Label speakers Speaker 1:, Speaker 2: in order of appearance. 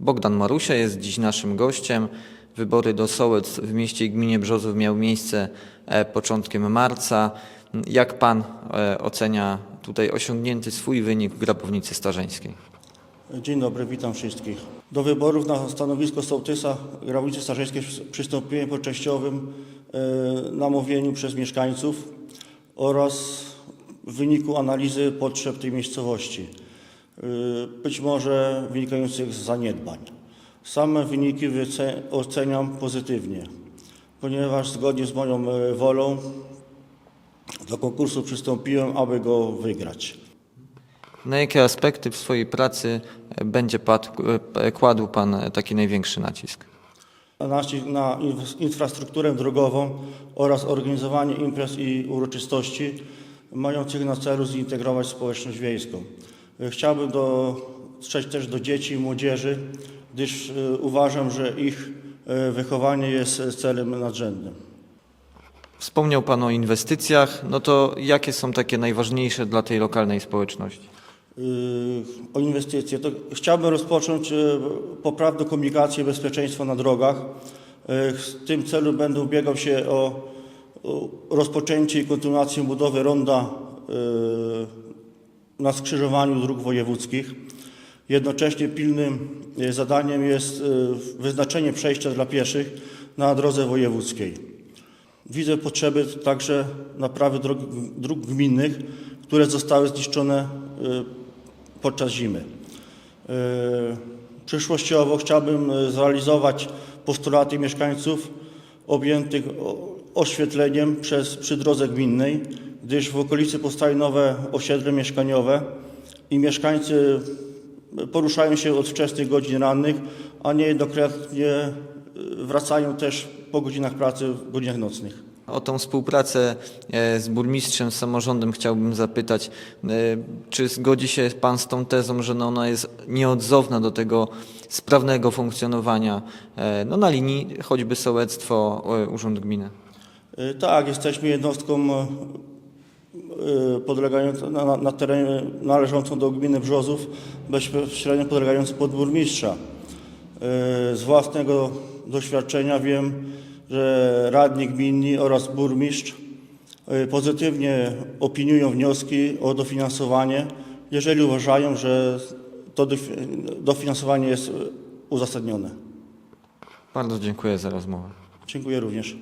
Speaker 1: Bogdan Marusia jest dziś naszym gościem. Wybory do sołectw w mieście i gminie Brzozów miały miejsce e, początkiem marca. Jak pan e, ocenia tutaj osiągnięty swój wynik w Grabownicy Starzeńskiej?
Speaker 2: Dzień dobry, witam wszystkich. Do wyborów na stanowisko sołtysa Grabownicy Starzyńskiej przystąpiłem po częściowym e, namówieniu przez mieszkańców oraz w wyniku analizy potrzeb tej miejscowości, być może wynikających z zaniedbań. Same wyniki oceniam pozytywnie, ponieważ zgodnie z moją e, wolą do konkursu przystąpiłem, aby go wygrać.
Speaker 1: Na jakie aspekty w swojej pracy będzie padł, e, kładł pan taki największy nacisk?
Speaker 2: nacisk na inf- infrastrukturę drogową oraz organizowanie imprez i uroczystości mających na celu zintegrować społeczność wiejską. E, Chciałbym dostrzec też do dzieci i młodzieży, gdyż e, uważam, że ich e, wychowanie jest e, celem nadrzędnym.
Speaker 1: Wspomniał pan o inwestycjach. No to jakie są takie najważniejsze dla tej lokalnej społeczności?
Speaker 2: Yy, o inwestycje, to chciałbym rozpocząć poprawną komunikację i bezpieczeństwo na drogach. W tym celu będę ubiegał się o, rozpoczęcie i kontynuację budowy ronda na skrzyżowaniu dróg wojewódzkich. Jednocześnie pilnym yy, zadaniem jest yy, wyznaczenie przejścia dla pieszych na drodze wojewódzkiej. Widzę potrzeby także naprawy dróg, dróg gminnych, które zostały zniszczone y, podczas zimy. Przyszłościowo chciałbym zrealizować postulaty mieszkańców objętych oświetleniem przez, przy drodze gminnej, gdyż w okolicy powstaje nowe osiedle mieszkaniowe i mieszkańcy poruszają się od wczesnych godzin rannych, a niejednokrotnie y, wracają też po godzinach pracy, w godzinach nocnych.
Speaker 1: O tą współpracę e, z burmistrzem, z samorządem chciałbym zapytać. E, Czy zgodzi się Pan z tą tezą, że no ona jest nieodzowna do tego sprawnego funkcjonowania e, no na linii choćby sołectwo, e, urząd gminy?
Speaker 2: Tak, jesteśmy jednostką podlegającą na, na- terenie należącą do gminy Brzozów, bezpośrednio podlegającą pod burmistrza. Y, Z własnego doświadczenia wiem, że radni gminni oraz burmistrz y, pozytywnie opiniują wnioski o dofinansowanie, jeżeli uważają, że to dofi- dofinansowanie jest y, uzasadnione.
Speaker 1: Bardzo dziękuję za rozmowę.
Speaker 2: Dziękuję również.